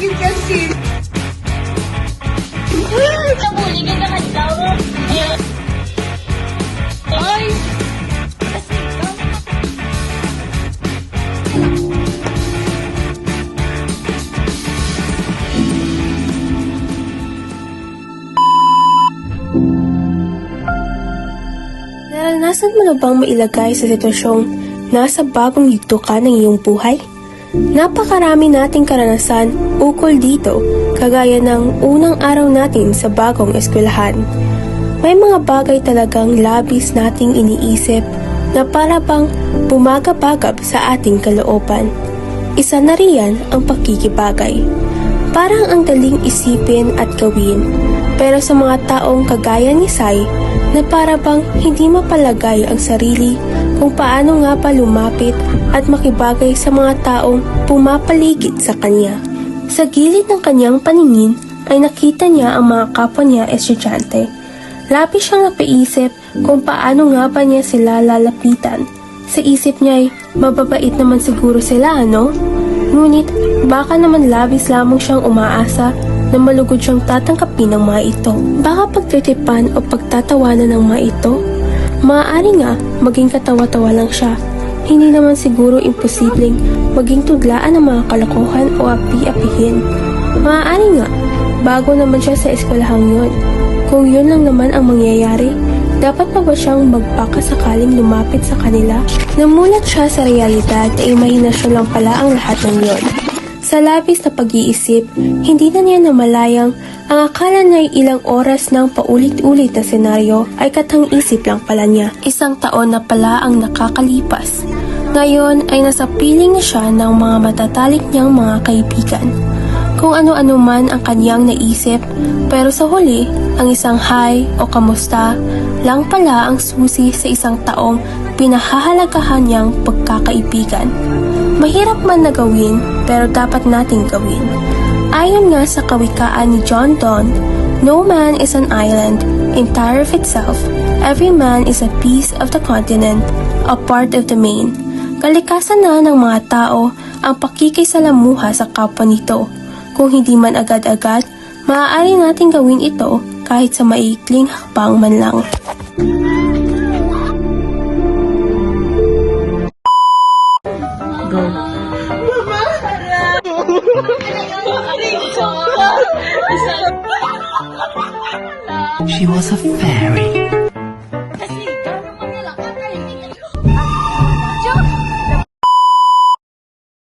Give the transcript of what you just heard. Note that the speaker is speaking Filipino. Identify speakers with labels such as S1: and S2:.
S1: Bakit kasi?
S2: Nabuli ka naman daw.
S1: Ay!
S3: Naranasan mo na bang mailagay sa sitwasyong nasa bagong yugto ka ng iyong buhay? Napakarami nating karanasan ukol dito, kagaya ng unang araw natin sa bagong eskwelahan. May mga bagay talagang labis nating iniisip na para bang bumagabagab sa ating kalooban. Isa na riyan ang pakikibagay. Parang ang daling isipin at gawin, pero sa mga taong kagaya ni Sai, na para bang hindi mapalagay ang sarili kung paano nga pa lumapit at makibagay sa mga taong pumapaligid sa kanya. Sa gilid ng kanyang paningin ay nakita niya ang mga kapwa niya estudyante. Labis siyang napaisip kung paano nga ba niya sila lalapitan. Sa isip niya ay mababait naman siguro sila, ano? Ngunit baka naman labis lamang siyang umaasa na malugod siyang tatanggapin ng mga ito. Baka pagtitipan o pagtatawanan ng mga ito, maaari nga maging katawa-tawa lang siya. Hindi naman siguro imposibleng maging tudlaan ng mga kalokohan o api-apihin. Maaari nga, bago naman siya sa eskwelahang yun. Kung yun lang naman ang mangyayari, dapat pa ba siyang magpaka sakaling lumapit sa kanila? Namulat siya sa realidad na imahinasyon lang pala ang lahat ng yon. Sa labis na pag-iisip, hindi na niya namalayang ang akala na ilang oras ng paulit-ulit na senaryo ay katang-isip lang pala niya. Isang taon na pala ang nakakalipas. Ngayon ay nasa piling na siya ng mga matatalik niyang mga kaibigan. Kung ano-ano man ang kanyang naisip, pero sa huli, ang isang hi o kamusta lang pala ang susi sa isang taong pinahahalagahan niyang pagkakaibigan. Mahirap man na gawin, pero dapat nating gawin. Ayon nga sa kawikaan ni John Donne, No man is an island, entire of itself. Every man is a piece of the continent, a part of the main. Kalikasan na ng mga tao ang pakikisalamuha sa kapwa nito. Kung hindi man agad-agad, maaari nating gawin ito kahit sa maikling hakbang man lang.
S4: She was a fairy